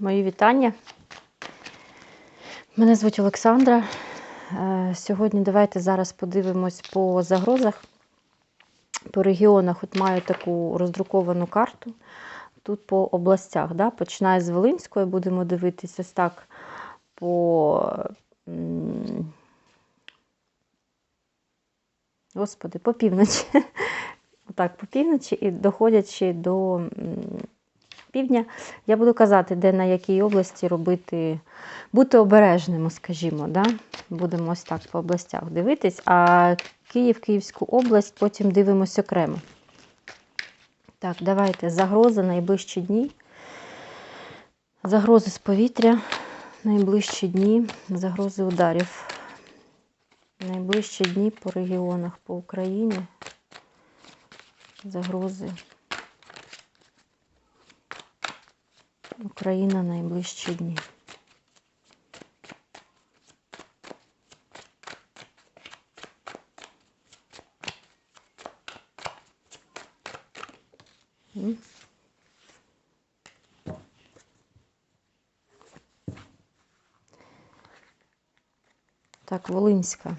Мої вітання. Мене звуть Олександра. Е, Сьогодні давайте зараз подивимось по загрозах. По регіонах от маю таку роздруковану карту. Тут по областях. Да? Починаю з Волинської, будемо дивитися ось так по. Господи, по півночі. Так, по півночі і доходячи до півдня, я буду казати, де на якій області робити, бути обережними, скажімо. Да? Будемо ось так по областях дивитись, а Київ, Київську область потім дивимось окремо. Так, давайте загроза найближчі дні. Загрози з повітря, найближчі дні, загрози ударів. Найближчі дні по регіонах по Україні. Загрози. Україна найближчі дні. Так, Волинська.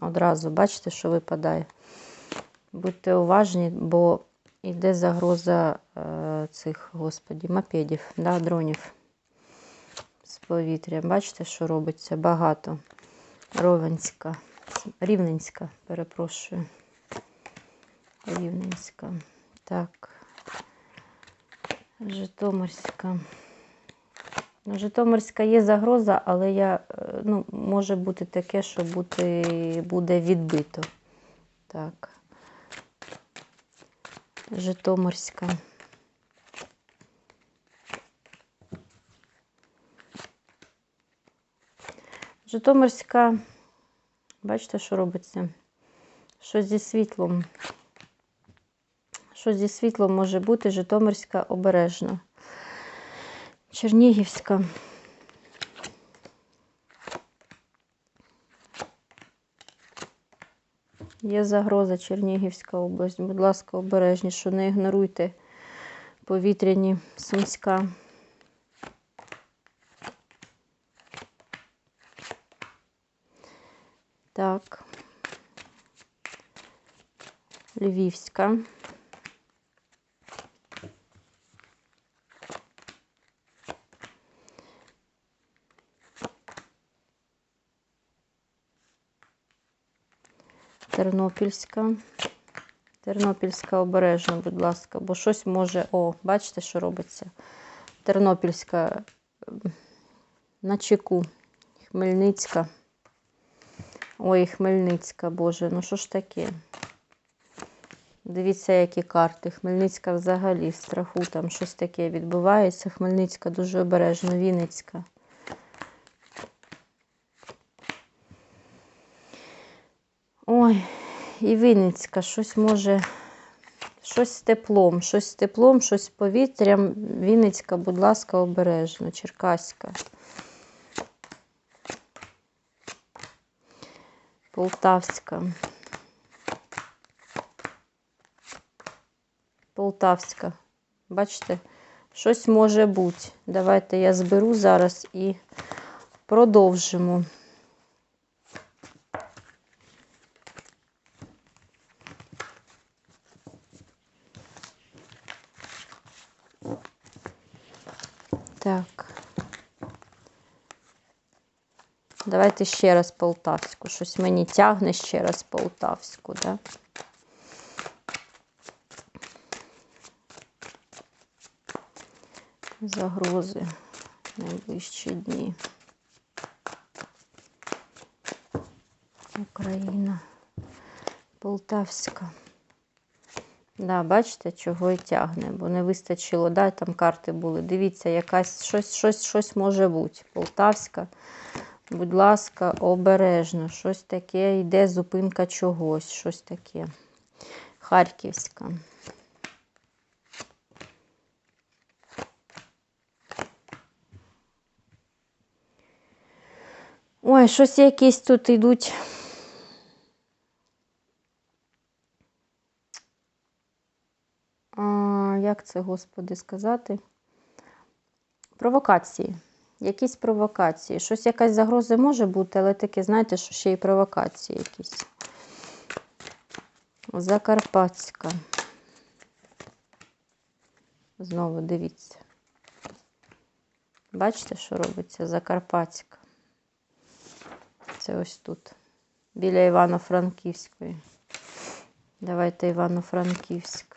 Одразу бачите, що випадає. Будьте уважні, бо йде загроза цих, господі, мопедів, да, дронів з повітря. Бачите, що робиться? Багато. Ровенська, Рівненська, перепрошую. Рівненська. Так. Житомирська. Ну, Житомирська є загроза, але я, е, ну, може бути таке, що бути, буде відбито. Так. Житомирська. Житомирська, бачите, що робиться? Що зі світлом? Що зі світлом може бути? Житомирська обережно. Чернігівська. Є загроза Чернігівська область. Будь ласка, обережніше, не ігноруйте повітряні Сумська. Так. Львівська. Тернопільська. Тернопільська обережно, будь ласка, бо щось може. О, бачите, що робиться? Тернопільська на чеку. Хмельницька. Ой, Хмельницька, Боже, ну що ж таке? Дивіться, які карти. Хмельницька взагалі в страху, там щось таке відбувається. Хмельницька дуже обережно, Вінницька. Ой, і Вінницька, щось може, щось з теплом, щось з теплом, щось з повітрям. Вінницька, будь ласка, обережно, Черкаська. Полтавська. Полтавська. Бачите, щось може бути. Давайте я зберу зараз і продовжимо. Так. Давайте ще раз полтавську. Щось мені тягне ще раз полтавську, да? Загрози найближчі дні. Україна. Полтавська. Да, бачите, чого і тягне, бо не вистачило, да, там карти були. Дивіться, якась щось, щось, щось може бути. Полтавська. Будь ласка, обережно. Щось таке йде зупинка чогось, щось таке. Харківська. Ой, щось якісь тут йдуть. А, як це, Господи, сказати? Провокації. Якісь провокації. Щось якась загроза може бути, але таке, знаєте, що ще й провокації якісь. Закарпатська. Знову дивіться. Бачите, що робиться? Закарпатська. Це ось тут. Біля Івано-Франківської. Давайте Івано-Франківськ.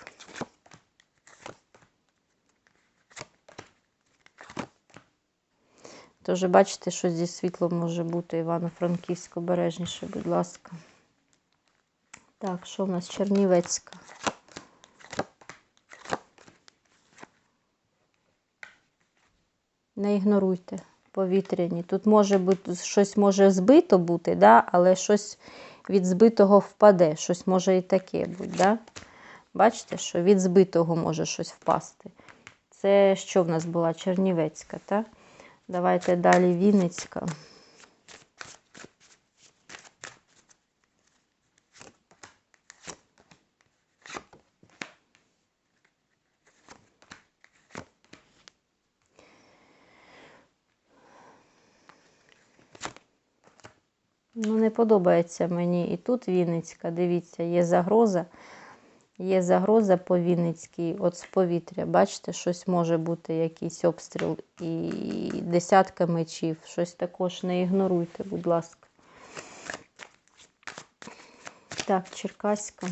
Тож, бачите, що зі світлом може бути Івано-Франківськ обережніше, будь ласка. Так, що в нас Чернівецька? Не ігноруйте повітряні. Тут може бути щось може збито бути, да? але щось від збитого впаде. Щось може і таке бути. Да? Бачите, що від збитого може щось впасти. Це що в нас була Чернівецька, так? Давайте далі Вінницька. Ну, не подобається мені і тут Вінницька. Дивіться, є загроза. Є загроза по Вінницькій, от з повітря. Бачите, щось може бути, якийсь обстріл і десятка мечів. Щось також не ігноруйте, будь ласка. Так, Черкаська.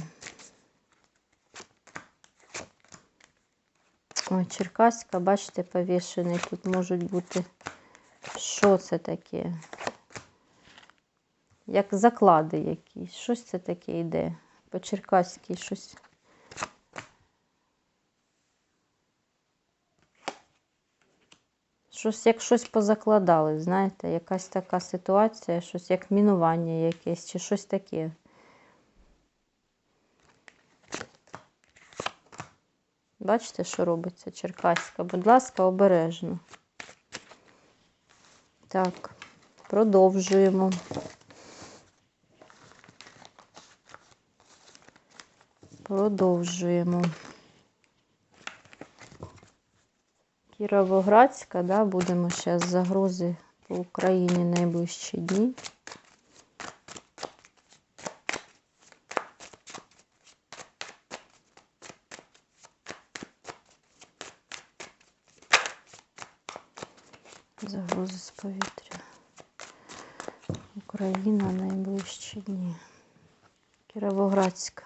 Ой, Черкаська, бачите, повішений. Тут можуть бути. Що це таке? Як заклади якісь. Щось це таке йде. По Черкаській щось. Щось як щось позакладали, знаєте, якась така ситуація, щось як мінування якесь, чи щось таке. Бачите, що робиться Черкаська? Будь ласка, обережно. Так, продовжуємо. Продовжуємо. Кіровоградська, да, будемо зараз загрози по Україні найближчі дні. Загрози з повітря. Україна найближчі дні. Кіровоградська.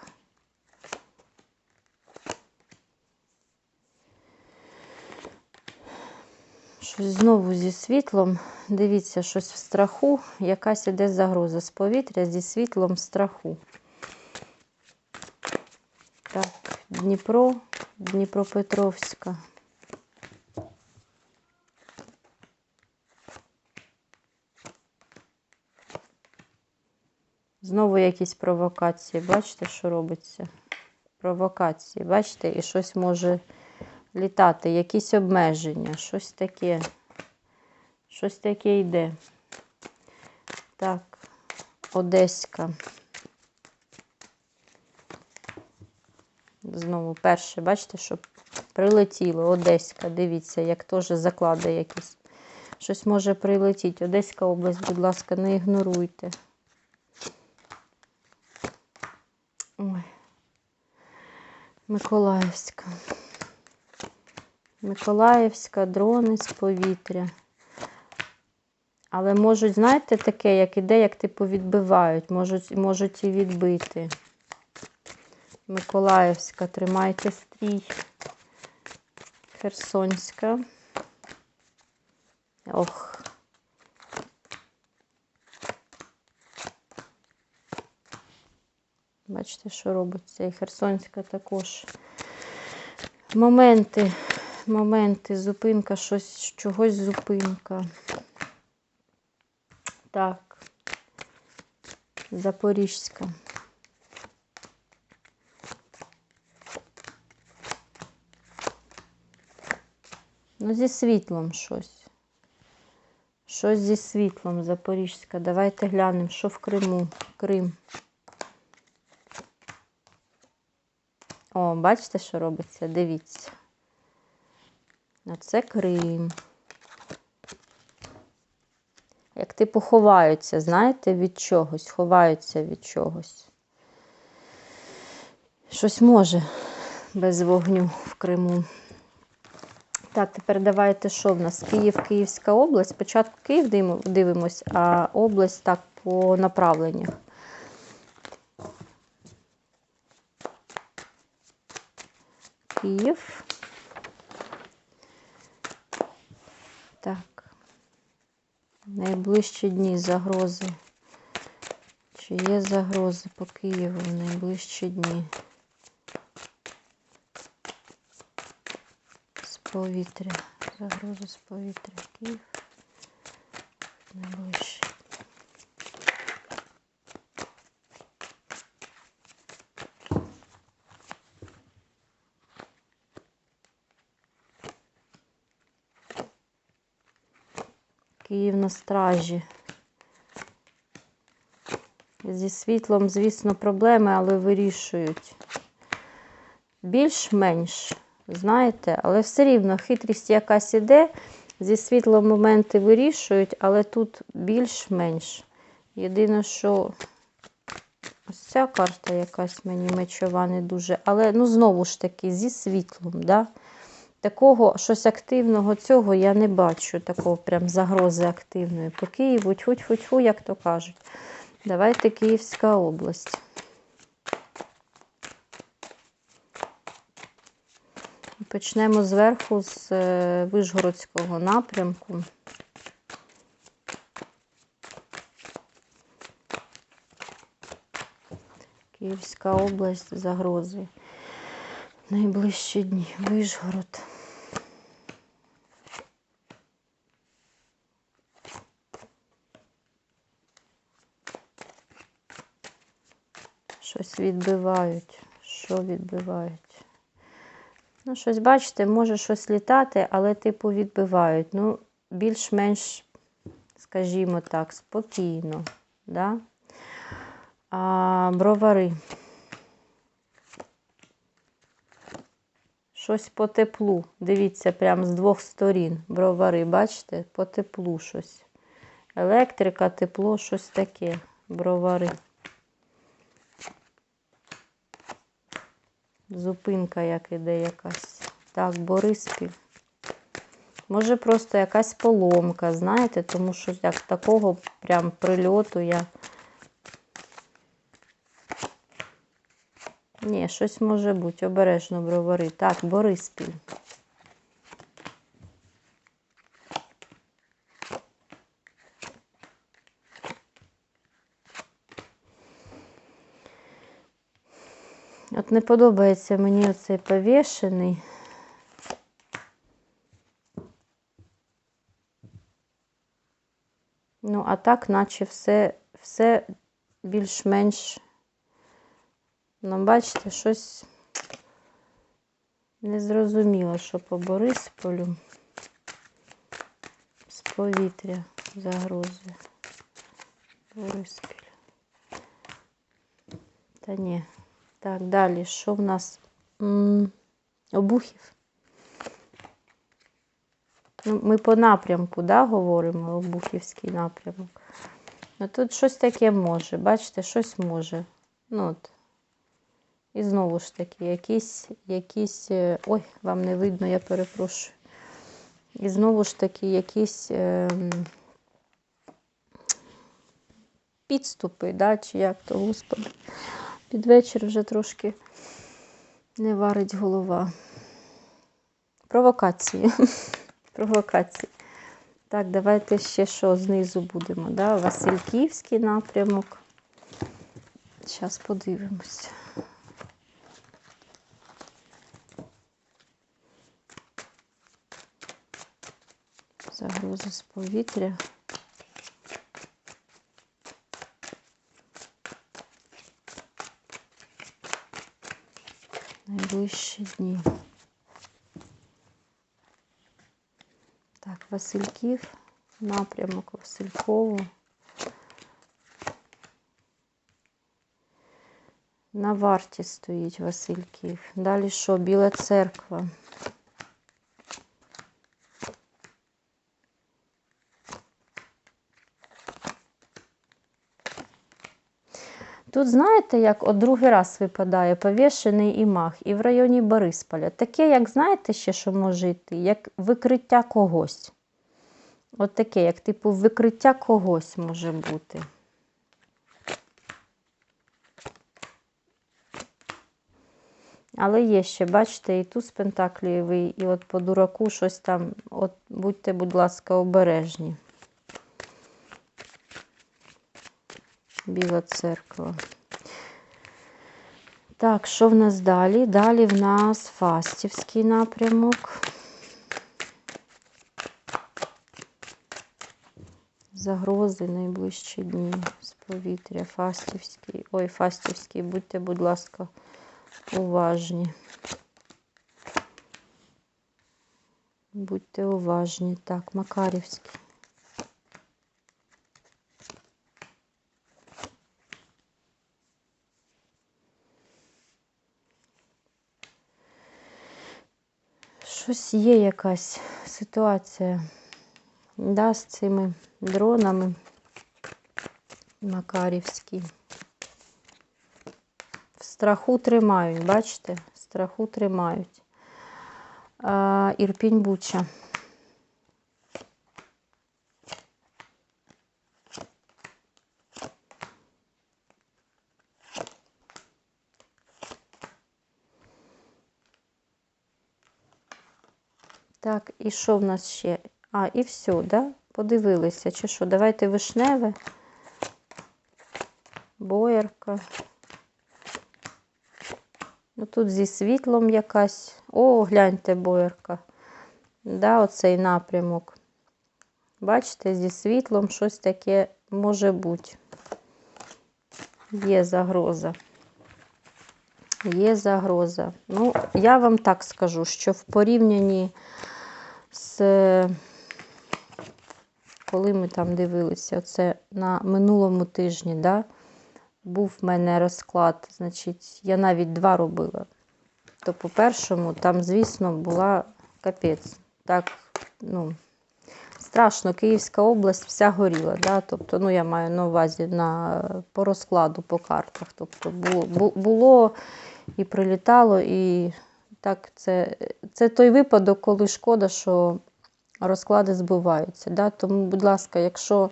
Щось знову зі світлом. Дивіться, щось в страху. Якась іде загроза з повітря зі світлом страху. Так, Дніпро, Дніпропетровська. Знову якісь провокації. Бачите, що робиться? Провокації. Бачите, і щось може літати, якісь обмеження, щось таке. Щось таке йде. Так, Одеська. Знову перше, бачите, що прилетіло. Одеська, дивіться, як теж заклади якісь. Щось може прилетіти. Одеська область, будь ласка, не ігноруйте. Ой. Миколаївська. Миколаївська, дрони з повітря. Але можуть, знаєте, таке, як іде, як типу відбивають, можуть, можуть і відбити. Миколаївська, тримайте стрій. Херсонська. Ох. Бачите, що робиться. І Херсонська також. Моменти, моменти, зупинка, щось, чогось зупинка. Так. Запорізька. Ну, зі світлом щось. Щось зі світлом Запорізька. Давайте глянемо, що в Криму. Крим. О, бачите, що робиться? Дивіться. Оце Крим. як типу ховаються, знаєте, від чогось, ховаються від чогось. Щось може без вогню в Криму. Так, тепер давайте, що в нас? Київ, Київська область. Спочатку Київ дивимось, а область так по направленнях. Київ. Так. Найближчі дні загрози. Чи є загрози по Києву в найближчі дні? З повітря. Загрози з повітря. Київ. Найближчі. Київ на стражі. Зі світлом, звісно, проблеми, але вирішують. Більш-менш, знаєте, але все рівно хитрість якась іде. Зі світлом моменти вирішують, але тут більш-менш. Єдине, що ось ця карта якась мені мечова не дуже. Але, ну, знову ж таки, зі світлом, да? Такого щось активного цього я не бачу, такого прям загрози активної. По Києву, тьфу-тьфу-тьфу, як то кажуть. Давайте Київська область. Почнемо зверху з е, Вишгородського напрямку. Київська область, загрози. Найближчі дні. Вишгород. Щось відбивають. Що відбивають? Ну, щось, бачите, може щось літати, але, типу, відбивають. Ну, більш-менш, скажімо так, спокійно. Да? А, бровари. Щось по теплу. Дивіться, прямо з двох сторін. Бровари, бачите, по теплу щось. Електрика, тепло, щось таке. Бровари. Зупинка як іде якась. Так, Бориспіль. Може, просто якась поломка, знаєте, тому що як такого прям прильоту я. Ні, щось може бути. Обережно бровари. Так, Бориспіль. От не подобається мені оцей повішений. Ну, а так, наче все, все більш-менш, ну, бачите, щось незрозуміло, що по Борисполю з повітря загрози. Бориспіль. Та ні. Так, далі, що в нас? Обухів. Ну, Ми по напрямку, да, говоримо, Обухівський напрямок. Ну тут щось таке може, бачите, щось може. Ну от. І знову ж таки, якісь, якісь. е, Ой, вам не видно, я перепрошую. І знову ж таки, якісь ем, підступи, да, чи як то, господи. Під вечір вже трошки не варить голова. Провокації. Провокації. Так, давайте ще що знизу будемо. Да? Васильківський напрямок. Зараз подивимося. Загрози з повітря. Найближчі дні. Так, Васильків, напрямок Василькову. На варті стоїть Васильків. Далі що? Біла церква. Тут, знаєте, як от другий раз випадає повішений і мах, і в районі Борисполя. Таке, як знаєте, ще що може йти, як викриття когось. От таке, як типу викриття когось може бути. Але є ще, бачите, і туз пентаклієвий, і от по дураку щось там. От будьте, будь ласка, обережні. Біла церква. Так, що в нас далі? Далі в нас Фастівський напрямок. Загрози найближчі дні з повітря. Фастівський. Ой, Фастівський, будьте, будь ласка, уважні. Будьте уважні. Так, Макарівський. Щось є якась ситуація да, з цими дронами Макарівські. В страху тримають, бачите? В страху тримають. Ірпінь Буча. Так, і що в нас ще? А, і все, да? Подивилися, чи що? Давайте вишневе. Боярка. Ну, тут зі світлом якась. О, гляньте, боярка. Да, оцей напрямок. Бачите, зі світлом щось таке може бути. Є загроза. Є загроза. Ну, я вам так скажу, що в порівнянні з коли ми там дивилися, це на минулому тижні, да, був в мене розклад, значить, я навіть два робила. То по першому, там, звісно, була капець. Так, ну, страшно, Київська область вся горіла. Да? Тобто, ну, я маю на увазі на, по розкладу, по картах. Тобто було, було і прилітало, і так, це, це той випадок, коли шкода, що розклади збиваються. Да? Тому, будь ласка, якщо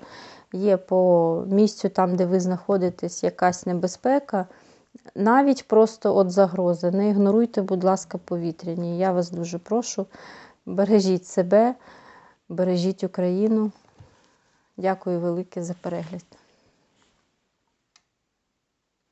є по місцю, там, де ви знаходитесь, якась небезпека, навіть просто от загрози, не ігноруйте, будь ласка, повітряні. Я вас дуже прошу, бережіть себе, бережіть Україну. Дякую велике за перегляд.